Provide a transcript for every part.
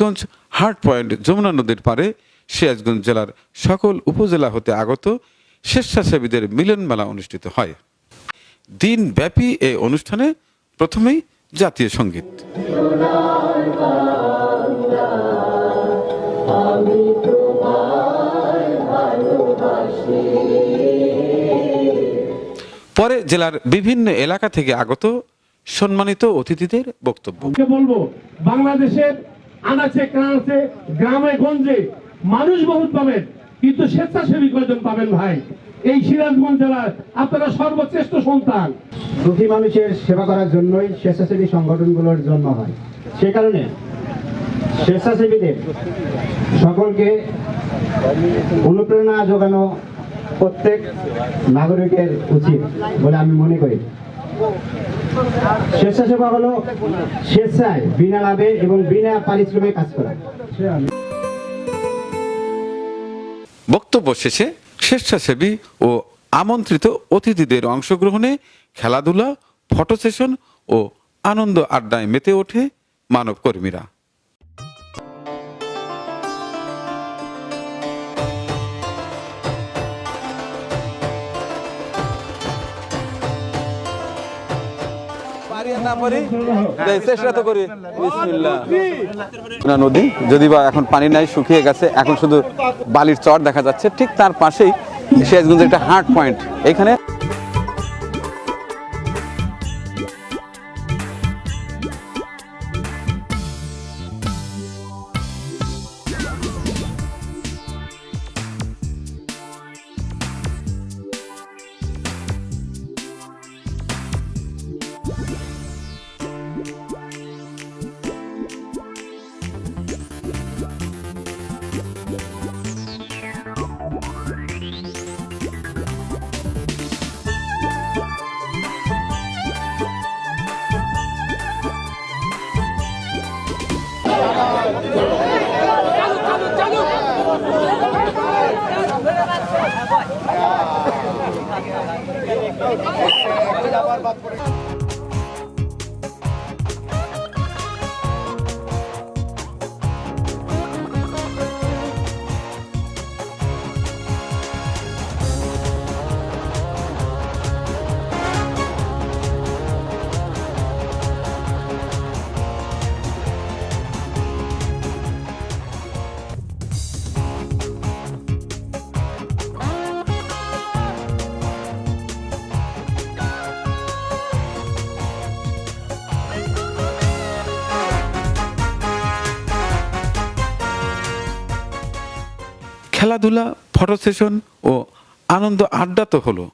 গঞ্জ heart point Jamuna নদীর পারে সিরাজগঞ্জ জেলার সকল উপজেলা হতে আগত স্বেচ্ছাসেবীদের মিলন মেলা অনুষ্ঠিত হয়। দিনব্যাপী এই অনুষ্ঠানে প্রথমেই জাতীয় সংগীত। পরে জেলার বিভিন্ন এলাকা থেকে আগত সম্মানিত অতিথিদের বক্তব্য। বলব, বাংলাদেশের আনাচে, কানাচে, গ্রামে, গঞ্জে মানুষ বহুত পাবেন, কিন্তু স্বেচ্ছাসেবী কয়জন পাবেন ভাই? এই সিরাজগঞ্জ জেলার আপনারা সর্বশ্রেষ্ঠ সন্তান। দুঃখী মানুষের সেবা করার জন্যই স্বেচ্ছাসেবী সংগঠনগুলোর জন্ম হয়। সে কারণে স্বেচ্ছাসেবীদের সকলকে অনুপ্রেরণা যোগানো প্রত্যেক নাগরিকের উচিত বলে আমি মনে করি। স্বেচ্ছাসেবা হলো স্বেচ্ছায়, বিনা লাভে এবং বিনা পারিশ্রমে কাজ করা। বক্তব্য শেষে স্বেচ্ছাসেবী ও আমন্ত্রিত অতিথিদের অংশগ্রহণে খেলাধুলা, ফটো সেশন ও আনন্দ আড্ডায় মেতে ওঠে মানব না পারি? চেষ্টা তো করি। নদী। যদি বা এখন পানি নাই শুকিয়ে গেছে এখন শুধু বালির চর দেখা যাচ্ছে ঠিক তার পাশেই সিরাজগঞ্জের একটা হার্ড পয়েন্ট এখানে আবার বাদ পড়ে খেলাধুলা ফটো সেশন ও আনন্দ আড্ডা তো হলো।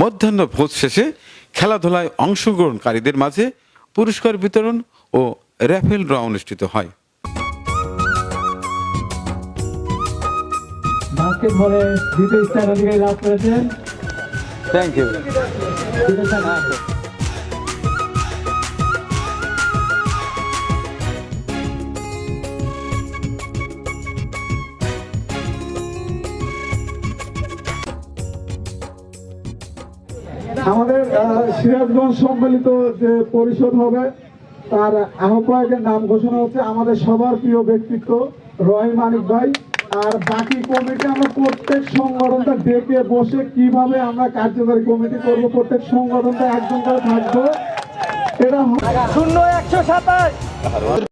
মধ্যাহ্ন ভোজ শেষে খেলাধুলায় অংশগ্রহণকারীদের মাঝে পুরস্কার বিতরণ ও র্যাফেল ড্র অনুষ্ঠিত হয়। বাস্কেটবলে দ্বিতীয় স্থান অধিকারী লাভ করেছেন? থ্যাংক ইউ আমাদের সিরাজগঞ্জ সম্মিলিত যে পরিষদ হবে, তার আহ্বায়কের নাম ঘোষণা হচ্ছে আমাদের সবার প্রিয় ব্যক্তিত্ব রয় মানিক ভাই। আর বাকি কমিটি আমরা প্রত্যেক সংগঠনটা ডেকে বসে কীভাবে আমরা কার্যকরী কমিটি করব, প্রত্যেক সংগঠনটা একজন করে থাকব। এটা